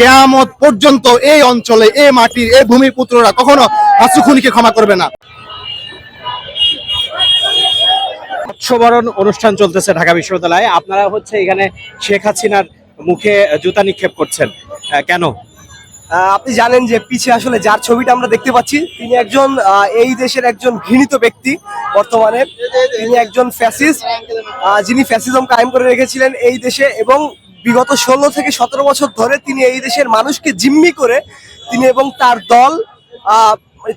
কেয়ামত পর্যন্ত এই অঞ্চলে এই মাটির এই ভূমির পুত্ররা কখনো হাসুখুনিকে ক্ষমা করবে না। বর্ষবরণ অনুষ্ঠান চলতেছে ঢাকা বিশ্ববিদ্যালয়ে। আপনারা হচ্ছে এখানে শেখ হাসিনার মুখে জুতা নিক্ষেপ করছেন। কেন? আহ, আপনি জানেন যে পিছে আসলে যার ছবিটা আমরা দেখতে পাচ্ছি তিনি একজন আহ, এই দেশের একজন ঘৃণিত ব্যক্তি বর্তমানে। তিনি একজন ফ্যাসিস্ট যিনি ফ্যাসিজম কায়েম করে রেখেছিলেন এই দেশে এবং বিগত ষোলো থেকে সতেরো বছর ধরে তিনি এই দেশের মানুষকে জিম্মি করে তিনি এবং তার দল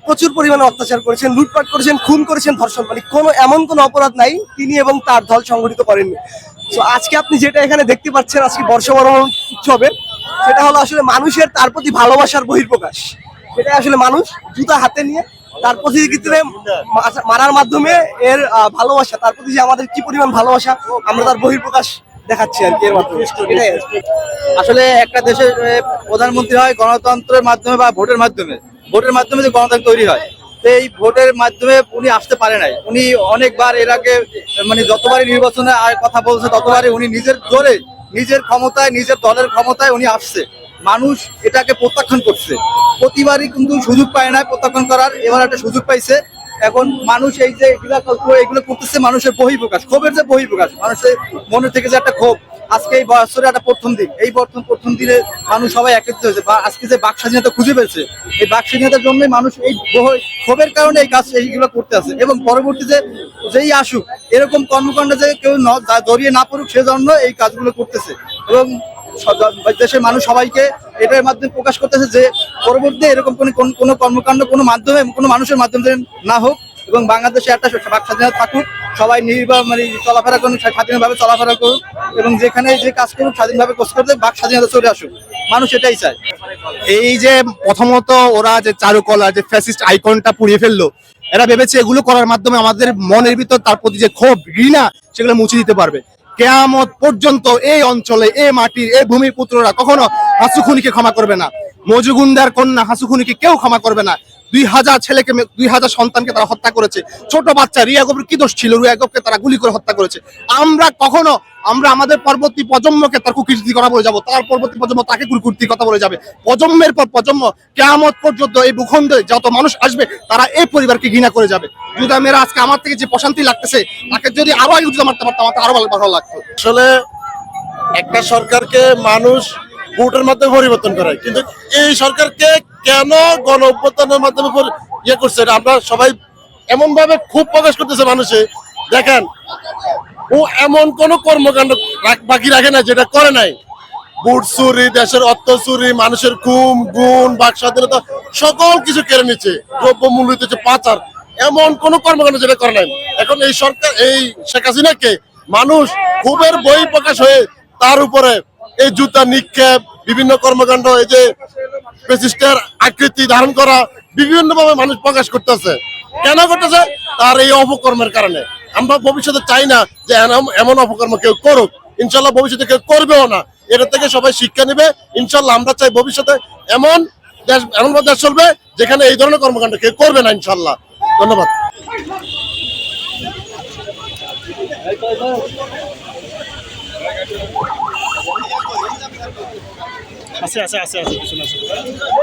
প্রচুর পরিমাণে অত্যাচার করেছেন, লুটপাট করেছেন, খুন করেছেন ধর্ষণ মানে কোনো, এমন কোনো অপরাধ নাই তিনি এবং তার দল সংগঠিত করেননি। তো আজকে আপনি যেটা এখানে দেখতে পাচ্ছেন, আজকে বর্ষবরণ উৎসবে, সেটা হলো আসলে মানুষের তার প্রতি ভালোবাসার বহির্প্রকাশ। সেটা আসলে মানুষ জুতা হাতে নিয়ে তার মা- মারার মাধ্যমে এর ভালোবাসা, তার প্রতি যে আমাদের কি পরিমাণ ভালোবাসা, আমরা তার বহির্প্রকাশ দেখাচ্ছি আর কি এর মাধ্যমে। আসলে একটা দেশের প্রধানমন্ত্রী হয় গণতন্ত্রের মাধ্যমে বা ভোটের মাধ্যমে। ভোটের মাধ্যমে যে গণতন্ত্র তৈরি হয়, তো এই ভোটের মাধ্যমে উনি আসতে পারে নাই। উনি অনেকবার এর আগে মানে যতবারই নির্বাচনে কথা বলছে, ততবারই উনি নিজের জোরে, নিজের ক্ষমতায়, নিজের দলের ক্ষমতায় উনি আসছে। মানুষ এটাকে প্রত্যাখ্যান করছে। প্রতিবারই কিন্তু সুযোগ পায় না প্রত্যাখ্যান করার, এবার একটা সুযোগ পাইছে। এখন মানুষ এই যে এগুলা করতেছে মানুষের বহিঃপ্রকাশ, ক্ষোভের যে বহিঃপ্রকাশ, মানুষের মনে থেকে যে একটা ক্ষোভ। আজকে এই বছরের একটা প্রথম দিন, এই প্রথম প্রথম দিনে মানুষ সবাই একত্রিত হয়েছে। বা আজকে যে বাক স্বাধীনতা খুঁজে পেয়েছে, এই বাক স্বাধীনতার জন্যই মানুষ এই ক্ষোভের কারণে এই কাজ, এইগুলো করতে আছে। এবং পরবর্তীতে যেই আসুক, এরকম কর্মকাণ্ডে যে কেউ জড়িয়ে না পড়ুক সেজন্য এই কাজগুলো করতেছে। এবং দেশের মানুষ সবাইকে এটার মাধ্যমে প্রকাশ করতেছে যে পরবর্তীতে এরকম কোনো কোন- কর্মকাণ্ড কোনো মাধ্যমে কোনো মানুষের মাধ্যমে না হোক এবং বাংলাদেশে একটা বাক স্বাধীনতা থাকুক, সবাই নির্বা মানে চলাফেরা করুন স্বাধীনভাবে চলাফেরা করুক এবং যেখানে যে কাজ করুক, স্বাধীনভাবে কাজ করতে বাক স্বাধীনতা চলে আসুক। মানুষ এটাই চায়। এই যে প্রথমত ওরা যে চারুকলা, যে ফ্যাসিস্ট আইকনটা পুড়িয়ে ফেলল, এরা ভেবেছে এগুলো করার মাধ্যমে আমাদের মনের ভিতর তার প্রতি যে ক্ষোভ, ঘৃণা, সেগুলো মুছে দিতে পারবে। কেয়ামত পর্যন্ত এই অঞ্চলে, এই মাটির, এই ভূমিপুত্ররা কখনো হাসুখুনিকে ক্ষমা করবে না। মজুগুন্দার কন্যা হাসুখুনিকে কেউ ক্ষমা করবে না। দুই হাজার ছেলেকে দুই হাজার সন্তানকে তারা হত্যা করেছে। ছোট বাচ্চা রিয়া গভীর কি দোষ ছিল? রিয়া গভকে তারা গুলি করে হত্যা করেছে। আমরা কখনো, আমরা আমাদের পরবর্তী প্রজন্মকে তার কুকীর্তি করা বলে যাব। তার পরবর্তী প্রজন্ম তাকে কুকীর্তি কথা বলে যাবে। প্রজন্মের পর প্রজন্ম, কেয়ামত পর্যন্ত এই ভূখণ্ডে যত মানুষ আসবে, তারা এই পরিবারকে ঘৃণা করে যাবে। জুতা মেয়েরা আজকে আমার থেকে যে প্রশান্তি লাগতেছে, তাকে যদি আরও আগে মারতে পারতাম, আমার আরও ভালো ভালো লাগতো। আসলে একটা সরকারকে মানুষ ভোটের মাধ্যমে পরিবর্তন করে। কিন্তু এই সরকারকে কেন গণ অভ্যুত্থানের মাধ্যমে ইয়ে করছে আমরা সবাই এমন ভাবে খুব প্রকাশ করতেছে মানুষে। দেখেন, ও এমন কোন কর্মকাণ্ড বাকি রাখে না যেটা করে নাই। বুট চুরি, দেশের অর্থ চুরি, মানুষের খুম গুণ, বাক স্বাধীনতা, সকল কিছু কেড়ে নিচ্ছে। দ্রব্য মূল্য দিচ্ছে পাচার। এমন কোন কর্মকাণ্ড যেটা করে নাই। এখন এই সরকার, এই শেখ হাসিনাকে মানুষ খুবের বই প্রকাশ হয়ে তার উপরে এই জুতা নিক্ষেপ, বিভিন্ন কর্মকাণ্ড, এই যে পেসিস্টের আকৃতি ধারণ করা বিভিন্ন ভাবে মানুষ প্রকাশ করতেছে। কেন করতেছে? তার এই অপকর্মের কারণে। আমরা ভবিষ্যতে চাই না যে এমন- অপকর্ম কেউ করুক। ইনশাল্লাহ ভবিষ্যতে কেউ করবেও না। এটা থেকে সবাই শিক্ষা নেবে। ইনশাল্লাহ আমরা চাই ভবিষ্যতে এমন দেশ এমন ভাবে দেশ চলবে যেখানে এই ধরনের কর্মকাণ্ড কেউ করবে না, ইনশাল্লাহ। ধন্যবাদ। আছে আছে আছে আছে পিছনে আছে